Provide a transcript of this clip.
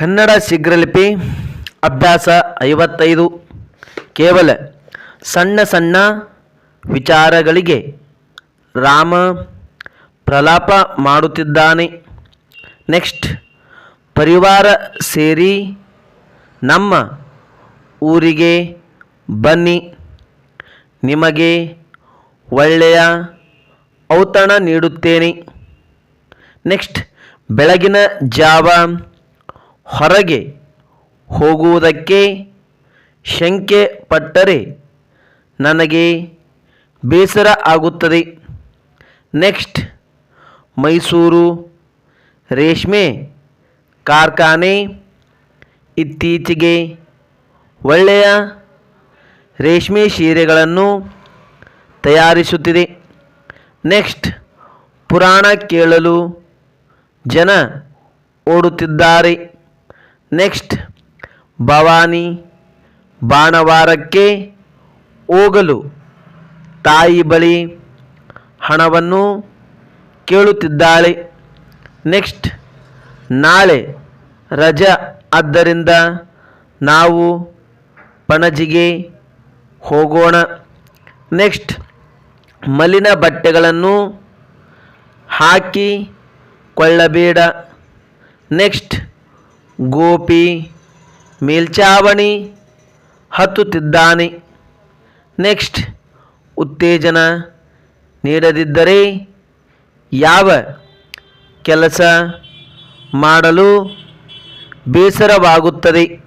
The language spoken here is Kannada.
ಕನ್ನಡ ಶೀಘ್ರಲಿಪಿ ಅಭ್ಯಾಸ ಐವತ್ತೈದು. ಕೇವಲ ಸಣ್ಣ ಸಣ್ಣ ವಿಚಾರಗಳಿಗೆ ರಾಮ ಪ್ರಲಾಪ ಮಾಡುತ್ತಿದ್ದಾನೆ. ನೆಕ್ಸ್ಟ್, ಪರಿವಾರ ಸೇರಿ ನಮ್ಮ ಊರಿಗೆ ಬನ್ನಿ. ನಿಮಗೆ ಒಳ್ಳೆಯ ಔತಣ ನೀಡುತ್ತೇನೆ. ನೆಕ್ಸ್ಟ್, ಬೆಳಗಿನ ಜಾವ ಹೊರಗೆ ಹೋಗುವುದಕ್ಕೆ ಶಂಕೆ ಪಟ್ಟರೆ ನನಗೆ ಬೇಸರ ಆಗುತ್ತದೆ. ನೆಕ್ಸ್ಟ್, ಮೈಸೂರು ರೇಷ್ಮೆ ಕಾರ್ಖಾನೆ ಇತ್ತೀಚೆಗೆ ಒಳ್ಳೆಯ ರೇಷ್ಮೆ ಸೀರೆಗಳನ್ನು ತಯಾರಿಸುತ್ತಿದೆ. ನೆಕ್ಸ್ಟ್, ಪುರಾಣ ಕೇಳಲು ಜನ ಓಡುತ್ತಿದ್ದಾರೆ. ನೆಕ್ಸ್ಟ್ ಭವಾನಿ ಬಾಣವಾರಕ್ಕೆ ಹೋಗಲು ತಾಯಿ ಬಳಿ ಹಣವನ್ನು ಕೇಳುತ್ತಿದ್ದಾಳೆ. ನೆಕ್ಸ್ಟ್ ನಾಳೆ ರಜಾ ಆದ್ದರಿಂದ ನಾವು ಪಣಜಿಗೆ ಹೋಗೋಣ. ನೆಕ್ಸ್ಟ್ ಮಲಿನ ಬಟ್ಟೆಗಳನ್ನು ಹಾಕಿ ಕೊಳ್ಳಬೇಡ. ನೆಕ್ಸ್ಟ್ ಗೋಪಿ ಮೇಲ್ಚಾವಣಿ ಹತ್ತುತ್ತಿದ್ದಾನೆ. ನೆಕ್ಸ್ಟ್ ಉತ್ತೇಜನ ನೀಡದಿದ್ದರೆ ಯಾವ ಕೆಲಸ ಮಾಡಲು ಬೇಸರವಾಗುತ್ತದೆ.